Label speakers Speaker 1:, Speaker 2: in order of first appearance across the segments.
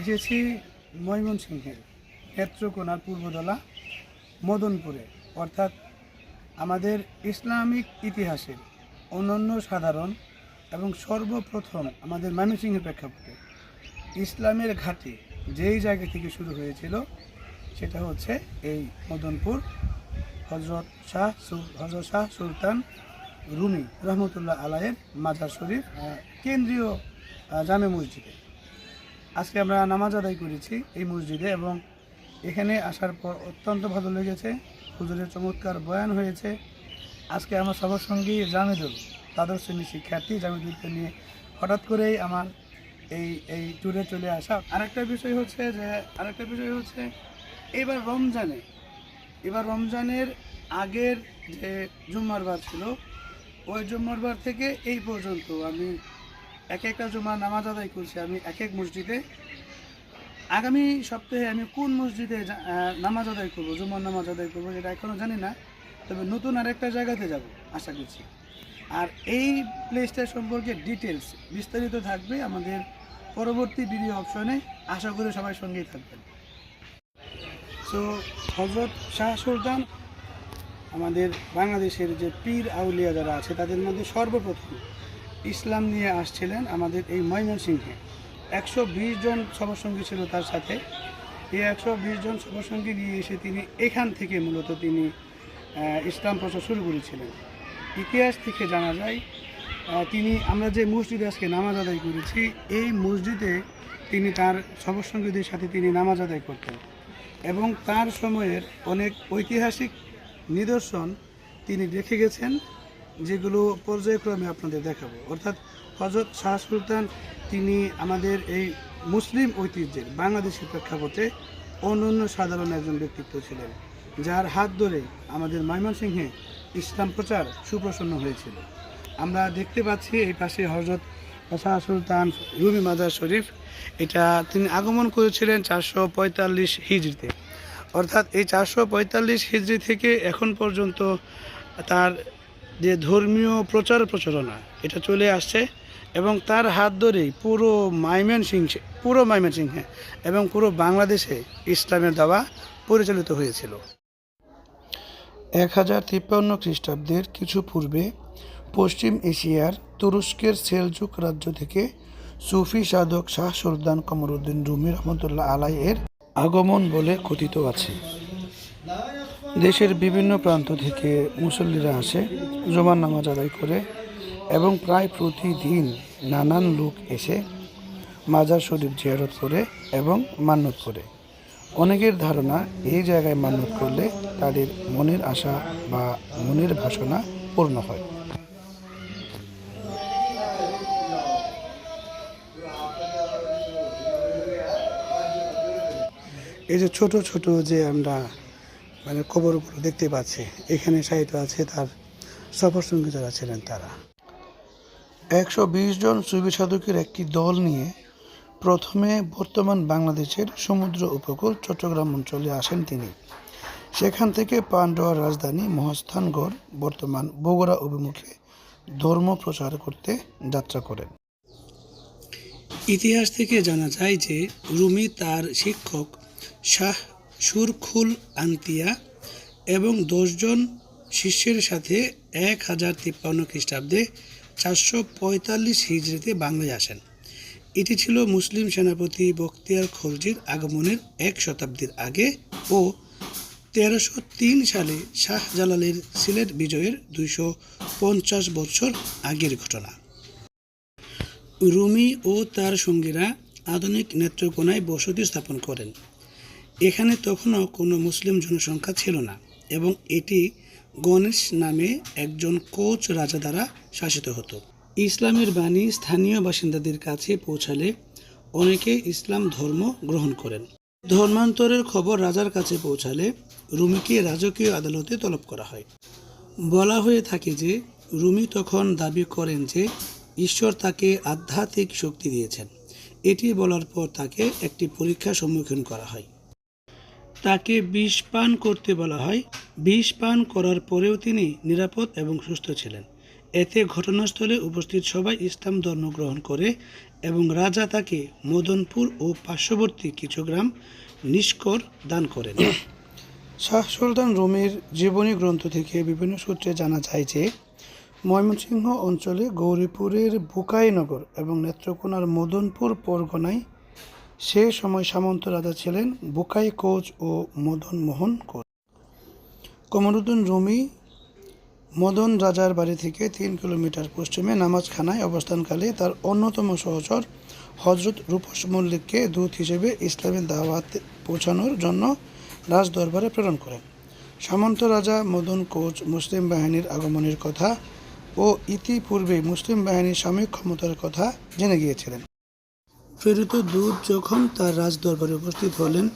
Speaker 1: এসেছি ময়মনসিংহের নেত্রকোনার পূর্বদলা মদনপুরে। অর্থাৎ আমাদের ইসলামিক ইতিহাসের অনন্য সাধারণ এবং সর্বপ্রথম আমাদের ময়মনসিংহের প্রেক্ষাপটে ইসলামের ঘাঁটি যেই জায়গা থেকে শুরু হয়েছিল, সেটা হচ্ছে এই মদনপুর হজরত শাহ হজরত শাহ সুলতান রুমি রহমতুল্লাহ আলায়ের মাজার শরীফ কেন্দ্রীয় জামে মসজিদে। আজকে আমরা নামাজ আদায় করেছি এই মসজিদে এবং এখানে আসার পর অত্যন্ত ভালো লেগেছে। হুজুরের চমৎকার বয়ান হয়েছে। আজকে আমার সবার সঙ্গী জামিদুল, দ্বাদশ শ্রেণির শিক্ষার্থী জামিদুলকে নিয়ে হঠাৎ করেই আমার এই এই ট্যুরে চলে আসা। আরেকটা বিষয় হচ্ছে যে, আরেকটা বিষয় হচ্ছে, এবার রমজানে, এবার রমজানের আগের যে জুম্মার বার ছিল, ওই জুম্মার বার থেকে এই পর্যন্ত আমি এক একটা জুমার নামাজ আদায় করছি আমি এক এক মসজিদে। আগামী সপ্তাহে আমি কোন মসজিদে নামাজ আদায় করব, জুমার নামাজ আদায় করব যেটা এখনও জানি না, তবে নতুন আরেকটা জায়গাতে যাব, আশা করছি। আর এই প্লেসটা সম্পর্কে ডিটেলস বিস্তারিত থাকবে আমাদের পরবর্তী ভিডিও অপশনে আশা করি সবাই সঙ্গেই থাকবেন। সো হজরত শাহ সুলতান আমাদের বাংলাদেশের যে পীর আউলিয়া যারা আছে, তাদের মধ্যে সর্বপ্রথম ইসলাম নিয়ে আসছিলেন আমাদের এই ময়মনসিংহে। একশো বিশ জন সবসঙ্গী ছিল তার সাথে। এই একশো বিশ জন সবসঙ্গী নিয়ে এসে তিনি এখান থেকে মূলত তিনি ইসলাম প্রচার শুরু করেছিলেন। ইতিহাস থেকে জানা যায় তিনি, আমরা যে মসজিদে আজকে নামাজ আদায় করেছি, এই মসজিদে তিনি তার সবসঙ্গীদের সাথে তিনি নামাজ আদায় করতেন এবং তার সময়ের অনেক ঐতিহাসিক নিদর্শন তিনি রেখে গেছেন। যেগুলো পর্যায়ক্রমে আপনাদের দেখাবো। অর্থাৎ হজরত শাহ সুলতান, তিনি আমাদের এই মুসলিম ঐতিহ্যের বাংলাদেশের প্রেক্ষাপটে অনন্য সাধারণ একজন ব্যক্তিত্ব ছিলেন, যার হাত ধরে আমাদের ময়মনসিংহে ইসলাম প্রচার সুপ্রসন্ন হয়েছিল। আমরা দেখতে পাচ্ছি এই পাশে হজরত শাহ সুলতান রুমি মাজার শরীফ, এটা তিনি আগমন করেছিলেন চারশো পঁয়তাল্লিশ হিজড়িতে। অর্থাৎ এই চারশো পঁয়তাল্লিশ হিজড়ি থেকে এখন পর্যন্ত তার যে ধর্মীয় প্রচার প্রচারণা, এটা চলে আসছে এবং তার হাত ধরেই পুরো মাইমেন সিং পুরো মাইমেন সিংহে এবং পুরো বাংলাদেশে ইসলামের দাওয়া পরিচালিত হয়েছিল। এক হাজার তিপ্পান্ন খ্রিস্টাব্দের কিছু পূর্বে পশ্চিম এশিয়ার তুরস্কের সেলজুক রাজ্য থেকে সুফি সাধক শাহ সুলতান কমরুদ্দিন রুমি রহমতুল্লাহ আলাই এর আগমন বলে কথিত আছে। দেশের বিভিন্ন প্রান্ত থেকে মুসল্লিরা আসে জমান নামাজ আদায় করে এবং প্রায় প্রতিদিন নানান লোক এসে মাজার শরীফ জিয়ারত করে এবং মান্যত করে। অনেকের ধারণা এই জায়গায় মান্যত করলে তাদের মনের আশা বা মনের বাসনা পূর্ণ হয়। এই যে ছোট ছোট যে আমরা মানে কবরগুলো দেখতে পাচ্ছি। এখানে সাহিত্য আছে, তার সফর সঙ্গী যারা ছিলেন তারা। একশো বিশ জন সুবি সাধকের একটি দল নিয়ে প্রথমে বর্তমান বাংলাদেশের সমুদ্র উপকূল চট্টগ্রাম অঞ্চলে আসেন তিনি। সেখান থেকে পান্ডোয়ার রাজধানী মহাস্থানগড় বর্তমান বগুড়া অভিমুখে ধর্ম প্রচার করতে যাত্রা করেন। ইতিহাস থেকে জানা যায় যে রুমি তার শিক্ষক শাহ সুরখুল আন্তিয়া এবং দশজন শিষ্যের সাথে এক হাজার তিপ্পান্ন খ্রিস্টাব্দে চারশো পঁয়তাল্লিশ হিজড়িতে বাংলায় আসেন। এটি ছিল মুসলিম সেনাপতি বখতিয়ার খলজির আগমনের এক শতাব্দীর আগে ও তেরোশো তিন সালে শাহ জালালের সিলেট বিজয়ের দুইশো পঞ্চাশ বছর আগের ঘটনা। রুমি ও তার সঙ্গীরা আধুনিক নেত্রকোনায় বসতি স্থাপন করেন। এখানে তখনও কোনো মুসলিম জনসংখ্যা ছিল না এবং এটি গণেশ নামে একজন কোচ রাজা দ্বারা শাসিত হতো। ইসলামের বাণী স্থানীয় বাসিন্দাদের কাছে পৌঁছালে অনেকে ইসলাম ধর্ম গ্রহণ করেন। ধর্মান্তরের খবর রাজার কাছে পৌঁছালে রুমিকে রাজকীয় আদালতে তলব করা হয়। বলা হয়ে থাকে যে, রুমি তখন দাবি করেন যে, ঈশ্বর তাকে আধ্যাত্মিক শক্তি দিয়েছেন। এটি বলার পর তাকে একটি পরীক্ষার সম্মুখীন করা হয়। তাকে বিষ পান করতে বলা হয়। বিষ পান করার পরেও তিনি নিরাপদ এবং সুস্থ ছিলেন। এতে ঘটনাস্থলে উপস্থিত সবাই ইসলাম ধর্ম গ্রহণ করে এবং রাজা তাকে মদনপুর ও পার্শ্ববর্তী কিছু গ্রাম নিষ্কর দান করেন। শাহ সুলতান রুমির জীবনী গ্রন্থ থেকে বিভিন্ন সূত্রে জানা যায় যে, ময়মনসিংহ অঞ্চলে গৌরীপুরের বুকাইনগর এবং নেত্রকোনার মদনপুর পরগনায় সে সময় সামন্ত রাজা ছিলেন বুকাই কোচ ও মদন মোহন কোচ। কমরুদ্দিন রুমি মদন রাজার বাড়ি থেকে তিন কিলোমিটার পশ্চিমে নামাজখানায় অবস্থানকালে তার অন্যতম সহচর হজরত রূপস মল্লিককে দূত হিসেবে ইসলামের দাওয়াত পৌঁছানোর জন্য রাজদরবারে প্রেরণ করেন। সামন্ত রাজা মদন কোচ মুসলিম বাহিনীর আগমনের কথা ও ইতিপূর্বে মুসলিম বাহিনীর সাময়িক ক্ষমতার কথা জেনে গিয়েছিলেন। প্রেরিত দূত যখন তার রাজদরবারে উপস্থিত হলেন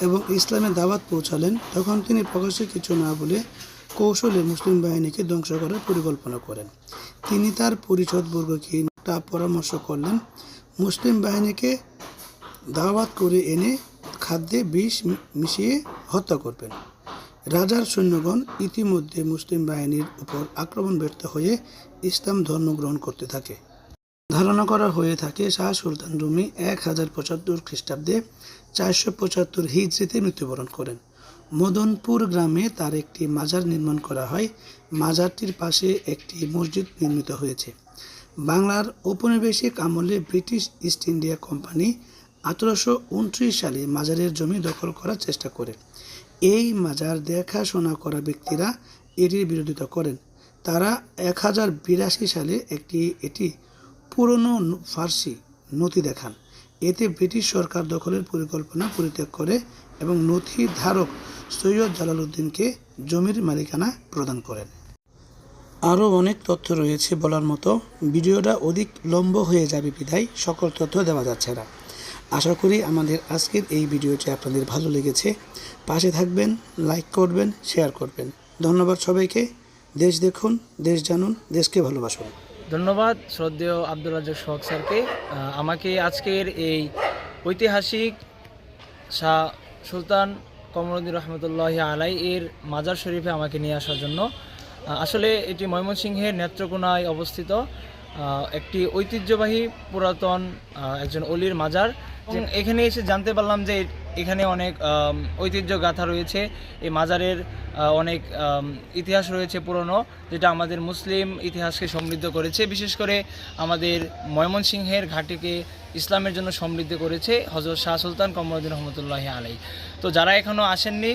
Speaker 1: এবং ইসলামে দাওয়াত পৌঁছালেন, তখন তিনি প্রকাশ্যে কিছু না বলে কৌশলে মুসলিম বাহিনীকে ধ্বংস করার পরিকল্পনা করেন। তিনি তার পরিষদবর্গকে তা পরামর্শ করলেন, মুসলিম বাহিনীকে দাওয়াত করে এনে খাদ্যে বিষ মিশিয়ে হত্যা করবেন। রাজার সৈন্যগণ ইতিমধ্যে মুসলিম বাহিনীর উপর আক্রমণ ব্যর্থ হয়ে ইসলাম ধর্ম গ্রহণ করতে থাকে। ধারণা করা হয়ে থাকে, শাহ সুলতান রুমি এক হাজার পঁচাত্তর খ্রিস্টাব্দে চারশো পঁচাত্তর হিজড়িতে মৃত্যুবরণ করেন। মদনপুর গ্রামে তার একটি মাজার নির্মাণ করা হয়। মাজারটির পাশে একটি মসজিদ নির্মিত হয়েছে। বাংলার ঔপনিবেশিক আমলে ব্রিটিশ ইস্ট ইন্ডিয়া কোম্পানি আঠারোশো উনত্রিশ সালে মাজারের জমি দখল করার চেষ্টা করে। এই মাজার দেখাশোনা করা ব্যক্তিরা এটির বিরোধিতা করেন। তারা এক হাজার বিরাশি সালে একটি, এটি পুরনো ফার্সি নথি দেখান। এতে ব্রিটিশ সরকার দখলের পরিকল্পনা পরিত্যাগ করে এবং নথি ধারক সৈয়দ জালালউদ্দিনকে জমির মালিকানা প্রদান করেন। আরও অনেক তথ্য রয়েছে বলার মতো। ভিডিওটা অধিক লম্ব হয়ে যাবে বিধায় সকল তথ্য দেওয়া যাচ্ছে না। আশা করি আমাদের আজকের এই ভিডিওটি আপনাদের ভালো লেগেছে। পাশে থাকবেন, লাইক করবেন, শেয়ার করবেন। ধন্যবাদ সবাইকে। দেশ দেখুন, দেশ জানুন, দেশকে ভালোবাসুন।
Speaker 2: ধন্যবাদ শ্রদ্ধেয় আব্দুল রাজাক সোহাগ স্যারকে। আমাকে আজকের এই ঐতিহাসিক শাহ সুলতান কমরুদ্দিন রহমতুল্লাহ আলাই এর মাজার শরীফে আমাকে নিয়ে আসার জন্য। আসলে এটি ময়মনসিংহের নেত্রকোনায় অবস্থিত একটি ঐতিহ্যবাহী পুরাতন একজন অলির মাজার। এখানে এসে জানতে পারলাম যে এখানে অনেক ঐতিহ্য গাথা রয়েছে। এই মাজারের অনেক ইতিহাস রয়েছে পুরনো, যেটা আমাদের মুসলিম ইতিহাসকে সমৃদ্ধ করেছে। বিশেষ করে আমাদের ময়মনসিংহের ঘাটিকে ইসলামের জন্য সমৃদ্ধ করেছে হজরত শাহ সুলতান কমরুদ্দিন রহমতুল্লাহ আলাই তো যারা এখনও আসেননি,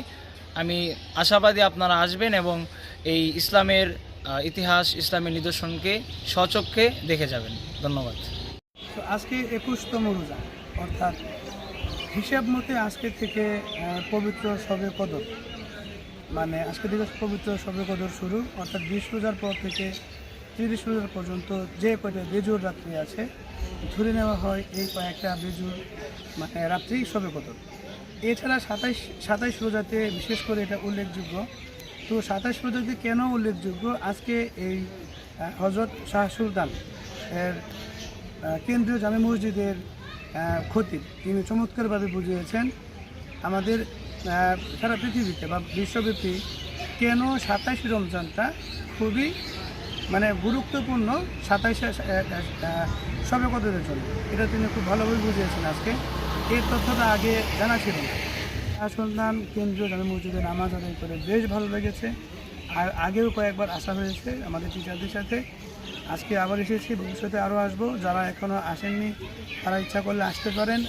Speaker 2: আমি আশাবাদী আপনারা আসবেন এবং এই ইসলামের ইতিহাস, ইসলামের নিদর্শনকে স্বচক্ষে দেখে যাবেন। ধন্যবাদ।
Speaker 1: তো আজকে একুশতম রোজা, অর্থাৎ হিসাব মতে আজকে থেকে পবিত্র সবে কদর মানে আজকে থেকে পবিত্র সবে কদর শুরু, অর্থাৎ বিশ রোজার পর থেকে তিরিশ রোজার পর্যন্ত যে কয়টা বেজুর রাত্রি আছে, ধরে নেওয়া হয় এই কয়েকটা বেজুর মানে রাত্রি সবে কদর। এছাড়া সাতাইশ সাতাইশ রোজাতে বিশেষ করে এটা উল্লেখযোগ্য। তো সাতাইশ রোজাতে কেন উল্লেখযোগ্য? আজকে এই হজরত শাহ সুলতান এর কেন্দ্রীয় জামে মসজিদের খতিব তিনি চমৎকারভাবে বুঝিয়েছেন আমাদের সারা পৃথিবীতে বা বিশ্বব্যাপী কেন সাতাইশ রমজানটা খুবই মানে গুরুত্বপূর্ণ সাতাইশে সবে কদরের জন্য। এটা তিনি খুব ভালোভাবে বুঝিয়েছেন আজকে। এই তথ্যটা আগে জানা ছিল না। সুলতান কেন্দ্রীয় জামে মসজিদে নামাজ আদায় করে বেশ ভালো লেগেছে। আর আগেও কয়েকবার আসা হয়েছে আমাদের টিচারদের সাথে। আজকে আবার এসেছি ভবিষ্যতে আরও আসব। যারা এখনও আসেননি তারা ইচ্ছা করলে আসতে পারেন।